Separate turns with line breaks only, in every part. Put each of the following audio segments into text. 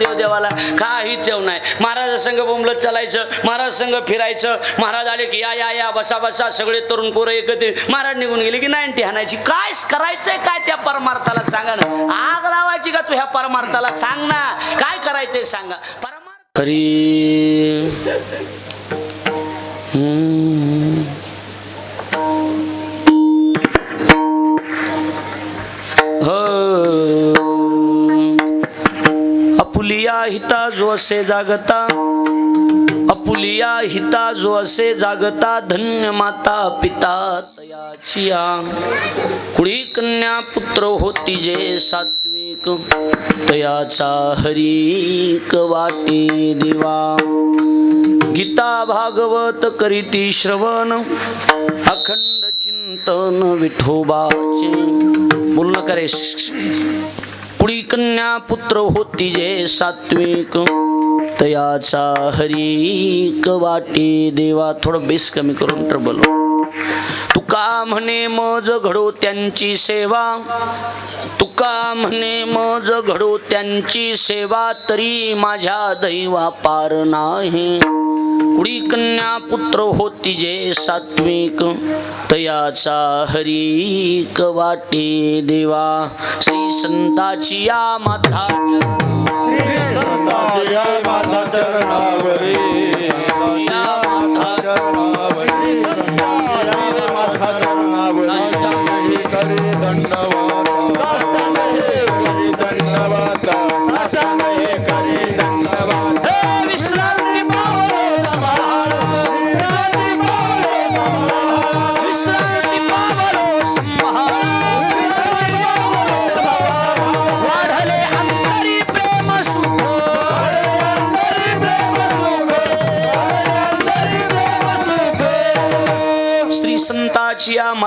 देव देवाला काही चव नाही. महाराजा संघ बोंबलत चालायचं महाराज संघ फिरायचं. महाराज आले की या या या बसा बसा सगळे तरुण पोरं एकत्र महाराज निघून गेले की नाईन्टी हाणायची. काय करायचंय काय त्या परमार्थाला सांगा ना. आग लावायची का तू ह्या परमार्थाला? सांग ना. काय करायचंय सांगा. परमार्थ हिता जो असे जागता अपुलिया हिता जो असे जागता धन्य माता पिता तयाचिया. कुळी कन्या पुत्र होती जे सात्विक तयाचा हरीक वाटे देवा. गीता भागवत करीती श्रवण अखंड चिंतन विठोबाचे. बोल करे. कुणी कन्या पुत्र होती जे सात्विक? तयाचा हरीक वाटे देवा थोडं बेस कमी करून ट्रबल तुका म्हणे मज घडो त्यांची सेवा. तुका म्हणे मज घडो त्यांची सेवा तरी माझ्या दैवा पार नाही. कुडी कन्या पुत्र होती जे सात्विक. तयाचा हरीक वाटे देवा. श्री संताची या माता
या माता चरणावरी.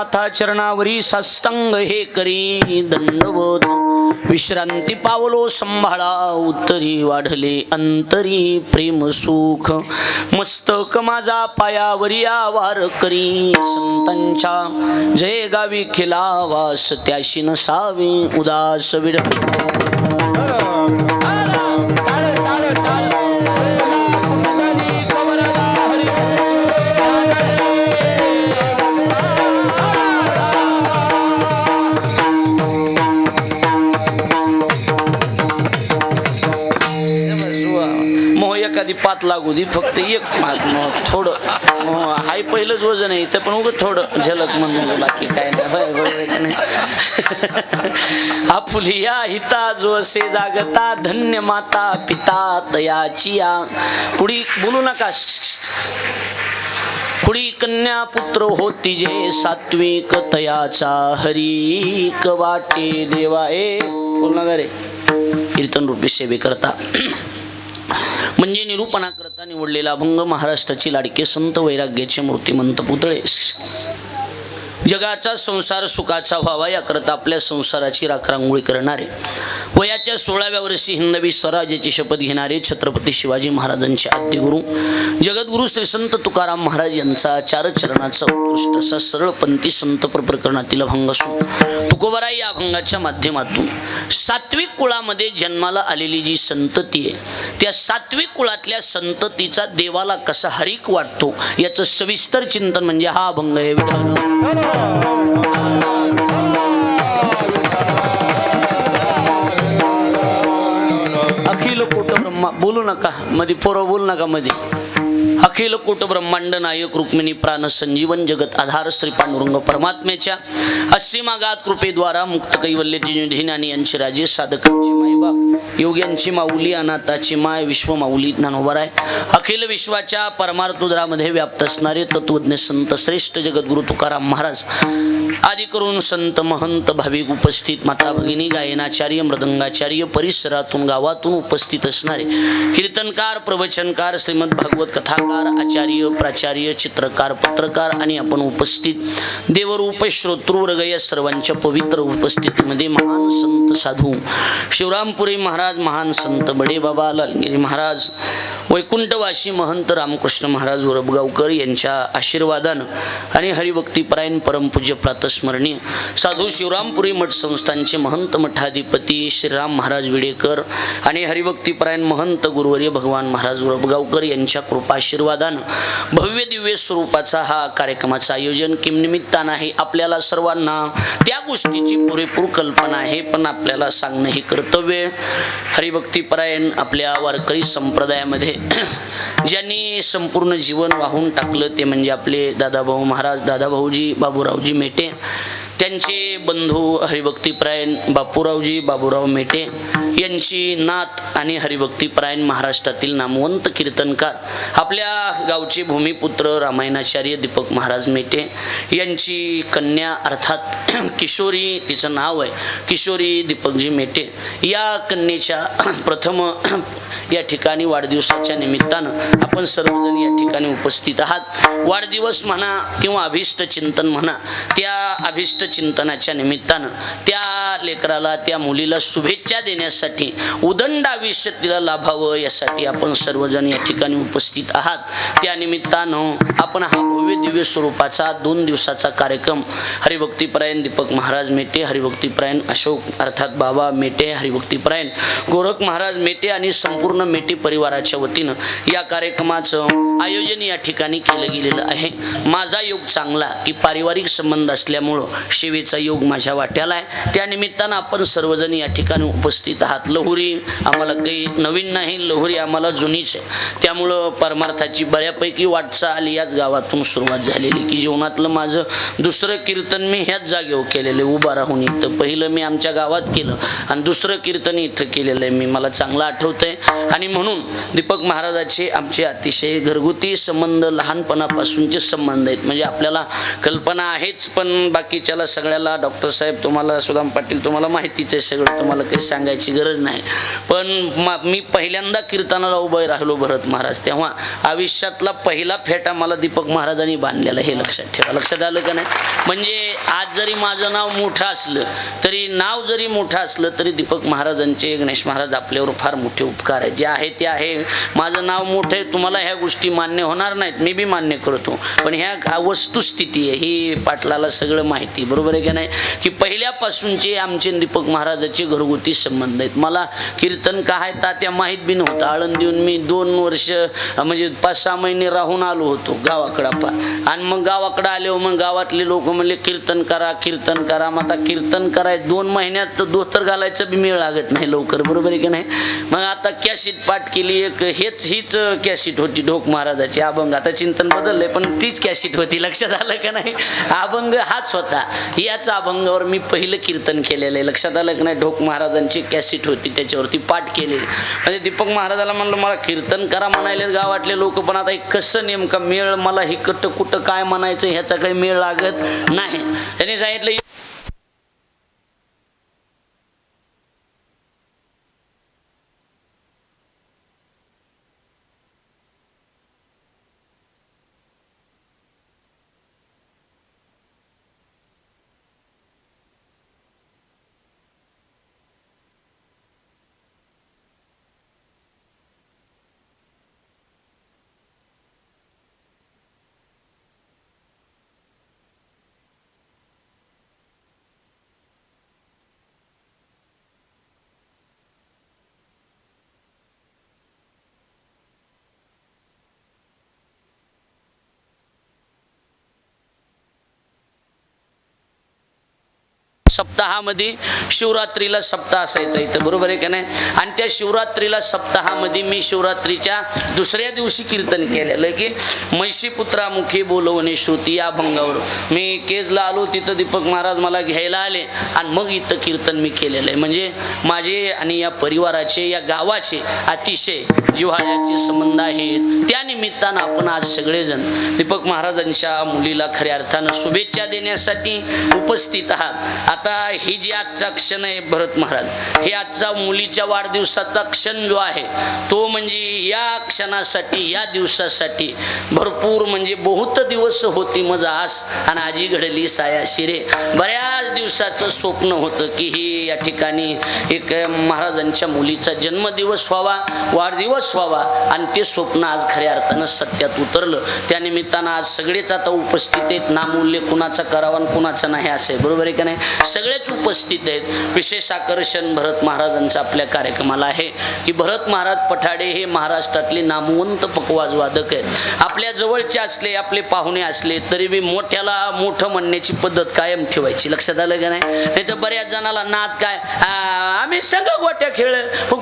माथा चरणावरी साष्टांग हे करी दंडवत विश्रांती पावलो संभाळा उत्तरी वाढले अंतरी प्रेम सुख. मस्तक माझा पायावरी आवार करी संतांच्या. जय गावी खिलावास त्याशी नसावे उदास विड पात लागू दे फक्त एक मात थोडं. हाय पहिलंच वजन आहे इथं पण उगं थोडं झलक म्हणून बाकी काय नाही. होय, बरोबर आपुलिया हिता जो असे जागता धन्य माता पिता तयाची या. पुढी बोलू नका. कुडी कन्या पुत्र होती जे सात्विक तयाचा. हरीक वाटे देवा. ए बोल रे. कीर्तन रूपी सेवे करता. म्हणजे निरूपणा करता निवडलेला अभंग महाराष्ट्राची लाडके संत वैराग्याचे मूर्तिमंत पुतळे. जगाचा संसार सुखाचा व्हावा याकरता आपल्या संसाराची राखरांगोळी करणारे. वयाच्या सोळाव्या वर्षी हिंदवी स्वराज्याची शपथ घेणारे छत्रपती शिवाजी महाराजांचे आद्यगुरु जगद्गुरु श्री संत तुकाराम महाराज यांचा चार चरणाचा उत्कृष्ट असा सरळपंथी संत प्रकरणातील अभंग असून तुकोबराई या अभंगाच्या माध्यमातून सात्विक कुळामध्ये जन्माला आलेली जी संतती आहे त्या सात्विक कुळातल्या संततीचा देवाला कसा हरिक वाटतो याचं सविस्तर चिंतन म्हणजे हा अभंग आहे. विढालं अखिल ब्रह्मा बोलू नका. मध्ये पोरं बोलू नका मध्ये. अखिल कोट ब्रह्मांड नायक रुक्मिणी प्राण संजीवन जगत आधार श्री पांडुरंग परमात्म्याच्या असीमागात कृपेद्वारा मुक्त कैवल्य ज्ञानी यांचे राजे साधकांची मायबाप योग्यांची माऊली अनाथाची माय विश्व माऊली ज्ञानोबर आहे अखिल विश्वाच्या परमार्थुद्रामध्ये व्याप्त असणारे तत्वज्ञ संत श्रेष्ठ जगद्गुरु तुकाराम महाराज. आदी करून संत महंत भाविक उपस्थित माता भगिनी गायनाचार्य मृदंगाचार्य परिसरातून गावातून उपस्थित असणारे कीर्तनकार प्रवचनकार श्रीमद भागवत कथाकार आचार्य प्राचार्य चित्रकार पत्रकार आणि आपण उपस्थित देवरूप श्रोतृवर्ग या सर्वांच्या पवित्र उपस्थितीमध्ये महान संत साधू शिवरामपुरी महाराज महान संत बडे बाबा लालगिरी महाराज वैकुंठवासी महंत रामकृष्ण महाराज वरबगावकर यांच्या आशीर्वादानं आणि हरिभक्तीपरायण परमपूज्य प्रातस्मरणीय साधू शिवरामपुरी मठ संस्थांचे महंत मठाधिपती श्रीराम महाराज विडेकर आणि हरिभक्तीपरायण महंत गुरुवर्य भगवान महाराज वरबगावकर यांच्या कृपाशीर्वादानं भव्य दिव्य स्वरूपाचा हा कार्यक्रमाचं आयोजन किम निमित्तानं आहे. आपल्याला सर्वांना त्या गोष्टीची पुरेपूर कल्पना आहे पण आपल्याला सांगणं हे कर्तव्य हरिभक्तीपरायण आपल्या वारकरी संप्रदायामध्ये ज्यांनी संपूर्ण जीवन वाहून टाकलं ते म्हणजे आपले दादाभाऊ महाराज दादाभाऊजी बाबूरावजी मेटे त्यांचे बंधू हरिभक्तीपरायण बापूरावजी बाबूराव मेटे यांची नात आणि हरिभक्तीपरायण महाराष्ट्रातील नामवंत कीर्तनकार आपल्या गावचे भूमिपुत्र रामायणाचार्य दीपक महाराज मेटे यांची कन्या अर्थात किशोरी तिचं नाव आहे किशोरी दीपकजी मेटे. या कन्येच्या प्रथम या ठिकाणी वाढदिवसाच्या निमित्तानं आपण सर्वजण या ठिकाणी उपस्थित आहात. वाढदिवस म्हणा किंवा अभिष्ट चिंतन म्हणा त्या अभिष्ट चिंतनाच्या निमित्तानं त्या लेकराला त्या मुलीला शुभेच्छा देण्यासाठी उदंड आयुष्य तिला लाभावं यासाठी आपण सर्वजण या ठिकाणी उपस्थित आहात. त्या निमित्तानं आपण हा भव्य दिव्य स्वरूपाचा दोन दिवसाचा कार्यक्रम हरिभक्तीपरायण दीपक महाराज मेटे हरिभक्तीपरायण अशोक अर्थात बाबा मेटे हरिभक्तीपरायण गोरख महाराज मेटे आणि संपूर्ण मेटे परिवाराच्या वतीनं या कार्यक्रमाचं आयोजन या ठिकाणी केलं गेलेलं आहे. माझा योग चांगला की पारिवारिक संबंध असल्यामुळं सेवेचा योग माझ्या वाट्याला आहे. त्यानिमित्त निमित्तानं आपण सर्वजण या ठिकाणी उपस्थित आहात. लहुरी आम्हाला काही नवीन नाही लहुरी आम्हाला जुनीच आहे. त्यामुळं परमार्थाची बऱ्यापैकी वाटचाल याच गावातून सुरुवात झालेली की जीवनातलं माझं दुसरं कीर्तन मी ह्याच जागेवर केलेलं आहे. उभा राहून इथं. पहिलं मी आमच्या गावात केलं आणि दुसरं कीर्तन इथं केलेलं आहे. मी मला चांगलं आठवतंय. आणि म्हणून दीपक महाराजाचे आमचे अतिशय घरगुती संबंध लहानपणापासूनचे संबंध आहेत. म्हणजे आपल्याला कल्पना आहेच पण बाकीच्याला सगळ्याला डॉक्टर साहेब तुम्हाला सुदाम पाटील तुम्हाला माहितीच आहे सगळं. तुम्हाला काही सांगायची गरज नाही. पण मी पहिल्यांदा कीर्तनाला उभं राहिलो भरत महाराज तेव्हा आयुष्यातला पहिला फेटा मला दीपक महाराजांनी बांधलेला हे लक्षात ठेवा. लक्षात आलं का नाही? म्हणजे आज जरी माझं नाव मोठं असलं तरी नाव जरी मोठं असलं तरी दीपक महाराजांचे गणेश महाराज आपल्यावर फार मोठे उपकार आहेत. जे आहे ते आहे. माझं नाव मोठं आहे तुम्हाला ह्या गोष्टी मान्य होणार नाहीत. मी बी मान्य करतो. पण ह्या वस्तुस्थिती आहे ही पाटलाला सगळं माहिती बरोबर आहे का नाही? की पहिल्यापासूनचे आमचे दीपक महाराजाचे घरगुती संबंध आहेत. मला कीर्तन काय तात्या माहीत बी नव्हतं. आळंदीहून मी दोन वर्ष म्हणजे पाच सहा महिने राहून आलो होतो गावाकडं पा आणि मग गावाकडं आले मग गावातले लोक म्हणले कीर्तन करा कीर्तन करा. मग आता कीर्तन कराय दोन महिन्यात तर धोतर घालायचं बी मेळ लागत नाही लवकर. बरोबर आहे की नाही? मग आता कॅशीट पाठ केली एक हेच हीच कॅशीट होती ढोक महाराजाची अभंग. आता चिंतन बदललंय पण तीच कॅशीट होती. लक्षात आलं का नाही? अभंग हाच होता. याच अभंगावर मी पहिलं कीर्तन केलं. केलेलं आहे. लक्षात आलं की नाही ढोक महाराजांची कॅसिट होती त्याच्यावरती पाठ केलेली. म्हणजे दीपक महाराजाला म्हणलं मला कीर्तन करा म्हणायले गावातले लोक पण आता हे कसं नेमका मेळ मला हे कट कुठं काय म्हणायचं ह्याचा काही मेळ लागत नाही. त्यांनी सांगितलं सप्ताहामध्ये शिवरात्रीला सप्ताह असायचा इथं बरोबर आहे का नाही? आणि त्या शिवरात्रीला सप्ताहामध्ये मी शिवरात्रीच्या दुसऱ्या दिवशी कीर्तन केलेलं आहे की म्हैशीपुत्रामुखी बोलवणे श्रुती या भंगावर. मी केजला आलो तिथं दीपक महाराज मला घ्यायला आले आणि मग इथं कीर्तन मी केलेलं आहे. म्हणजे माझे आणि या परिवाराचे या गावाचे अतिशय जिव्हाळ्याचे संबंध आहेत. त्या निमित्तानं आपण आज सगळेजण दीपक महाराजांच्या मुलीला खऱ्या अर्थानं शुभेच्छा देण्यासाठी उपस्थित आहात. आता ही जी आजचा क्षण आहे भरत महाराज हे आजचा मुलीच्या वाढदिवसाचा क्षण जो आहे तो म्हणजे या क्षणासाठी या दिवसासाठी भरपूर म्हणजे बहुत दिवस होती मजा आस आणि आजी घडली साया शिरे. बऱ्याच दिवसाचं स्वप्न होतं की ही या ठिकाणी एक महाराजांच्या मुलीचा जन्मदिवस व्हावा वाढदिवस व्हावा आणि ते स्वप्न आज खऱ्या अर्थानं सत्यात उतरलं. त्या निमित्तानं आज सगळेच आता उपस्थित आहेत. नामूल्य कुणाचा करावा आणि कुणाचा नाही असं आहे. बरोबर आहे का नाही? सगळेच उपस्थित आहेत. विशेष आकर्षण भरत महाराजांचं आपल्या कार्यक्रमाला आहे. की भरत महाराज पठाडे हे महाराष्ट्रातले नामवंत पकवाज वादक आहेत. आपल्या जवळचे असले आपले पाहुणे असले तरी बी मोठ्याला मोठं म्हणण्याची पद्धत कायम ठेवायची. लक्षात आलं का नाही? नाही तर बऱ्याच जणाला नाद काय? आम्ही सगळं गोट्या खेळ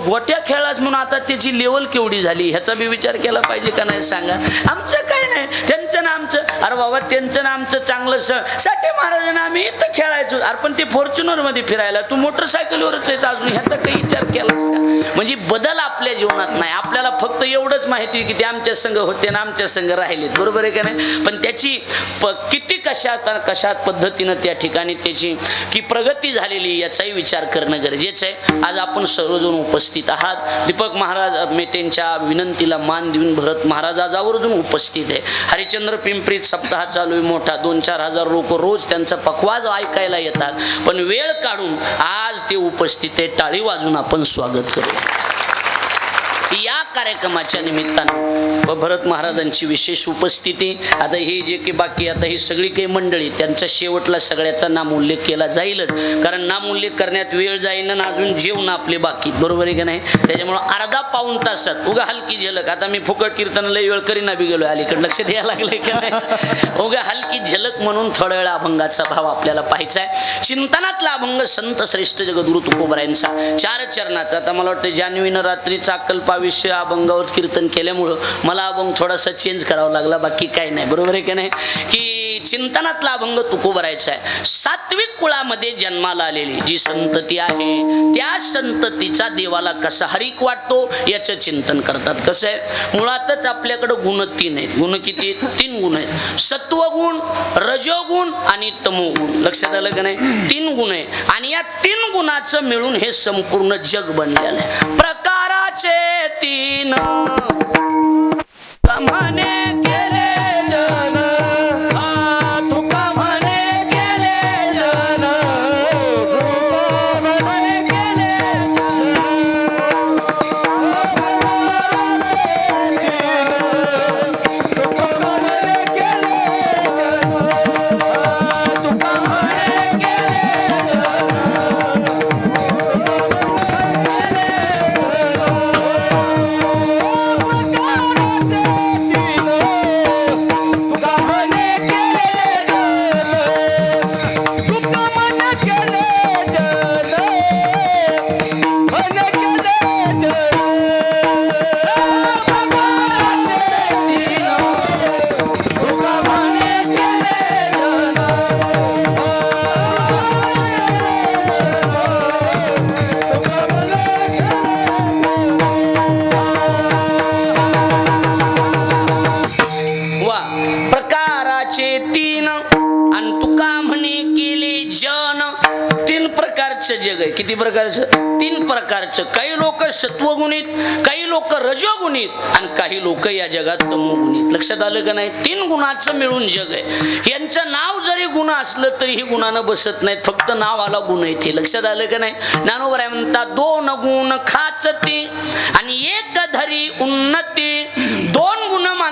गोट्या खेळलाच म्हणून आता त्याची लेवल केवढी झाली? ह्याचा बी विचार केला पाहिजे का नाही सांगा? आमचं काय नाही. त्यांचं ना आमचं अरे बाबा त्यांचं ना आमचं चांगलं स साठे महाराजांना आम्ही इथं खेळायचो. अरे पण ते फॉर्च्युनरमध्ये फिरायला तू मोटरसायकलवरच आहेस अजून ह्याचा काही विचार केलास का? म्हणजे बदल आपल्या जीवनात नाही. आपल्याला फक्त एवढंच माहिती की ते आमच्या संघ होते ना आमच्या संघ राहिलेत. बरोबर आहे का नाही? पण त्याची प- किती कशात कशात पद्धतीनं त्या ठिकाणी त्याची की प्रगती झालेली याचाही विचार करणं गरजेचं आहे. आज आपण सर्वजण उपस्थित आहात. दीपक महाराज मेटेंच्या विनंतीला मान देऊन भरत महाराज आज आवर्जून उपस्थित आहे. हरिचंद्र पिंपरीत सप्ताह चालू आहे मोठा. दोन चार हजार लोक रोज त्यांचा पखवाज ऐकायला येतात. पण वेळ काढून आज ते उपस्थित आहे टाळी वाजून आपण स्वागत करू. या कार्यक्रमाच्या निमित्तानं व भरत महाराजांची विशेष उपस्थिती. आता ही जे की बाकी आता ही सगळी काही मंडळी त्यांचा शेवटला सगळ्याचा नामोल्लेख केला जाईलच. कारण नामोल्लेख करण्यात वेळ जाईन अजून जेवण आपले बाकी बरोबर आहे का नाही? त्याच्यामुळं अर्धा पाऊन तासात उगा हलकी झलक. आता मी फुकट कीर्तनाला वेळ करीना बी गेलो अलीकडे. लक्ष द्यायला लागलंय का नाही? उगा हलकी झलक म्हणून थोड्या वेळा अभंगाचा भाव आपल्याला पाहायचा आहे. चिंतनातला अभंग संत श्रेष्ठ जगदुरु तुकोबरायांचा. चार चरणाचा. आता मला वाटतं जान्हवीनं रात्रीचा अकल्पाविषय अभंगावर कीर्तन केल्यामुळं मला अभंग थोडासा चेंज करावा लागला बाकी काही नाही. बरोबर आहे की नाही? की चिंतनातला अभंग तुकोबरायचा आहे. सात्विक कुळामध्ये जन्माला आलेली जी संतती आहे त्या संततीचा देवाला कसा हरिक वाटतो याचं चिंतन करतात. कसं आहे? मुळातच आपल्याकडं गुण तीन आहेत. गुण किती तीन गुण आहेत. सत्वगुण रजोगुण आणि तमोगुण. लक्षात आलं का नाही? तीन गुण आहे आणि या तीन गुणाचं मिळून हे संपूर्ण जग बनलेलं आहे. प्रकाराचे प्रकारचं जग आहे. किती प्रकारचं? तीन प्रकारचं. काही लोक सत्वगुणित काही लोक रजोगुणित आणि काही लोक या जगात तमोगुणित. लक्षात आलं का नाही? तीन गुणाचं मिळून जग आहे. यांचं नाव जरी गुण असलं तरी ही गुणानं बसत नाहीत. फक्त नाव आला गुण येते लक्षात आलं का नाही? ज्ञानोबर आहे म्हणतात दोन गुण खाचती आणि एक धरी उन्नती. दोन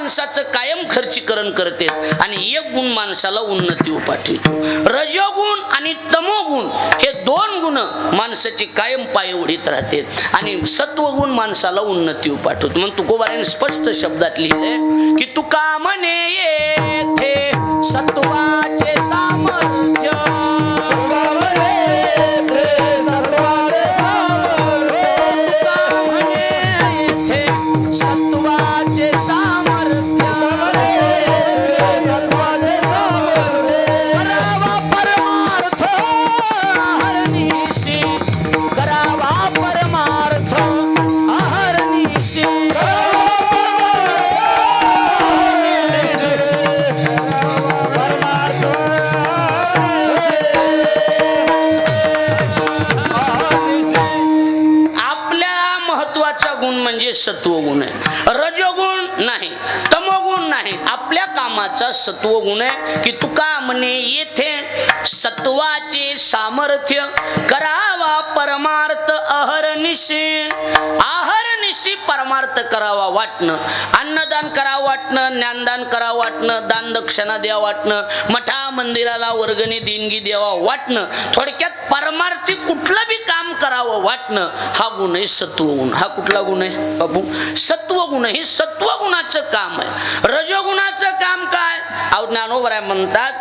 माणसाचं कायम खर्चीकरण करते आणि एक गुण माणसाला उन्नती उपाठवितो रजोगुण आणि तमोगुण हे दोन गुण माणसाची कायम पायवडीत राहते आणि सत्वगुण माणसाला उन्नती उपाठवतो. म्हणून तुकोबाराने स्पष्ट शब्दात लिहिले की तुका म्हणे येथे सत्वाचे सत्वगुण आहे की तुका म्हणे येथे सत्वाचे सामर्थ्य करावा परमार्थ अहरनिशी. अहरनिशी परमार्थ करावा वाटणं. अन्नदान करावं वाटणं ज्ञानदान करावं वाटणं दान दक्षिणा द्या वाटणं मठा मंदिराला वर्गणी देणगी द्यावा वाटणं. थोडक्यात परमार्थी कुठलं बी करावं वाटणं हा गुण आहे सत्वगुण हा कुठला गुण आहे बाबू सत्वगुण हे सत्वगुणाचं काम आहे. रजोगुणाचं काम काय? अहो ज्ञानोबराय म्हणतात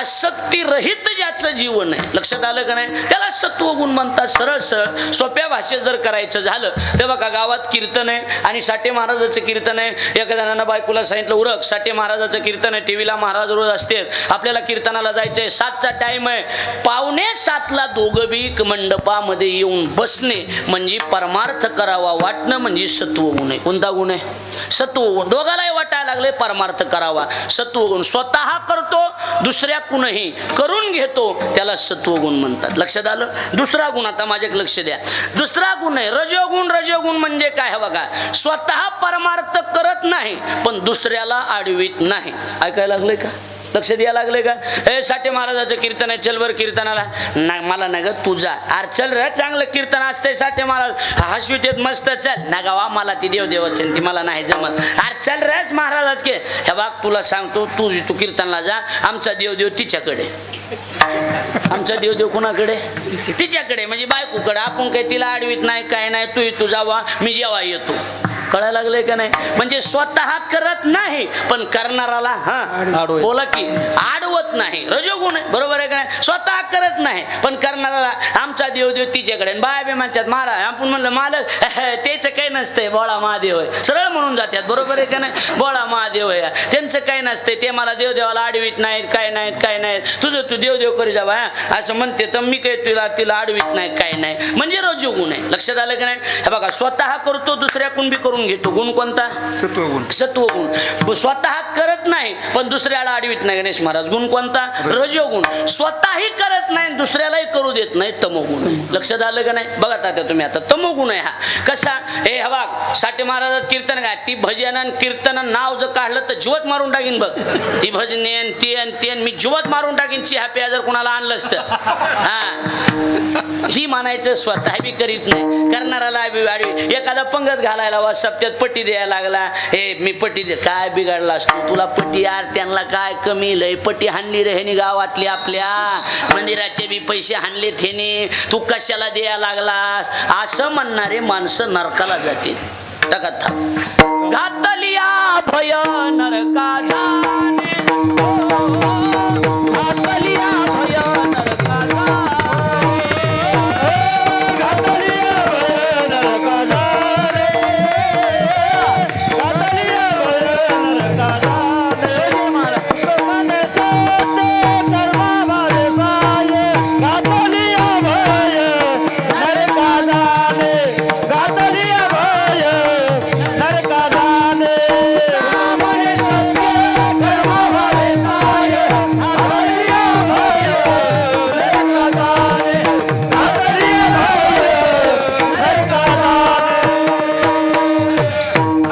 आसक्ती रहित ज्याचं जीवन आहे. लक्षात आलं का नाही? त्याला सत्वगुण म्हणतात सरळ सरळ. सोप्या भाषेत जर करायचं झालं तर बघा गावात कीर्तन आहे आणि साठे महाराजाचं कीर्तन आहे. एका जणांना बायकोला सांगितलं उरक साठे महाराजाचं कीर्तन आहे. टीव्हीला महाराज रोज असते आपल्याला कीर्तनाला जायचंय. सातचा टाइम आहे. पावणे सातला दोघं बी मंडपामध्ये येऊन बसणे म्हणजे परमार्थ करावा वाटणं म्हणजे सत्वगुण आहे कोणता गुण आहे? सत्वगुण दोघालाही वाटायला लागले परमार्थ करावा. सत्वगुण स्वतः करतो दुसऱ्या कुणही करून घेतो त्याला सत्वगुण म्हणतात. लक्षात आलं? दुसरा गुण आता माझ्या लक्ष द्या. दुसरा गुण आहे रजोगुण. रजोगुण म्हणजे काय? बघा स्वतः परमार्थ करत नाही पण दुसऱ्याला आडवीत नाही. ऐकायला लागले का? लक्ष द्यायला लागले का? ए साठे महाराजाचं कीर्तन आहे चल बर कीर्तनाला. ना मला ना ग तुझा. अरे चल र चांगलं कीर्तन असतंय साठे महाराज. हसवीत येत मस्त चल. ना गावा मला ती देव देवाची ती मला नाही जमत. अरे चल रेच महाराजाच के. हे बाग तुला सांगतो तू तू कीर्तनला जा. आमचा देव देव तिच्याकडे. आमचा देव देव कुणाकडे? तिच्याकडे. म्हणजे बायकोकडे. आपण काही तिला आडवीत नाही काय नाही तू तू जावा. मी जेव्हा येतो. कळायला लागले का नाही? म्हणजे स्वतः करत नाही पण करणाराला हा बोला की आडवत नाही. रजोगुण आहे बरोबर आहे का नाही? स्वतः करत नाही पण करणाराला आमचा देव देव तिच्याकडे बाया बी म्हणतात महाराज आपण म्हणलं मालक त्याचं काही नसतंय बोळा महादेव आहे. सरळ म्हणून जातात बरोबर आहे का नाही? बोळा महादेव आहे. त्यांचं काही नसतंय ते मला देव देवाला आडवीत नाहीत काय नाहीत काय नाहीत. तुझं तू देव देव करी जावा हा. असं म्हणते तर मी काही तुला तिला आडवीत नाही काय नाही. म्हणजे रजोगुण आहे. लक्षात आलं की नाही? हे बघा स्वतः करतो दुसऱ्याकडून बी करून घेतो. गुण कोणता?
सत्वगुण.
सत्वगुण. स्वतः करत नाही पण दुसऱ्याला आडवीत नाही. गणेश महाराज गुण कोणता? रजोगुण. स्वतःही करत नाही दुसऱ्यालाही करू देत नाही. तमोगुण. लक्षात आलं का नाही? बघा तात्या तुम्ही आता. तमोगुण आहे हा. कसा? हे हवा साठे महाराजात कीर्तन काय ती भजन आणि कीर्तन नाव जर काढलं तर जीवत मारून टाकीन बघ. ती भजने आणि ती आणि ते मी जीवत मारून टाकीन. ची हॅपी जर कुणाला आणलंच तर हा. ही म्हणायचं स्वतः बी करीत नाही. करणाराला आडवी. एखादा पंगत घालायला वा सप्त्यात पट्टी द्यायला लागला. हे मी पट्टी दे काय बिघडला असतो? तुला पट्टी यार त्यांना काय कमी? लय पट्टी हाणली रे ह्यानी गावातली आपल्या. मंदिराचे बी पैसे हाणले थेने तू कशाला द्यायला लागलास? असं म्हणणारे माणसं नरकाला जातील. घातलिया भय नरका जाने हो, हो, हो.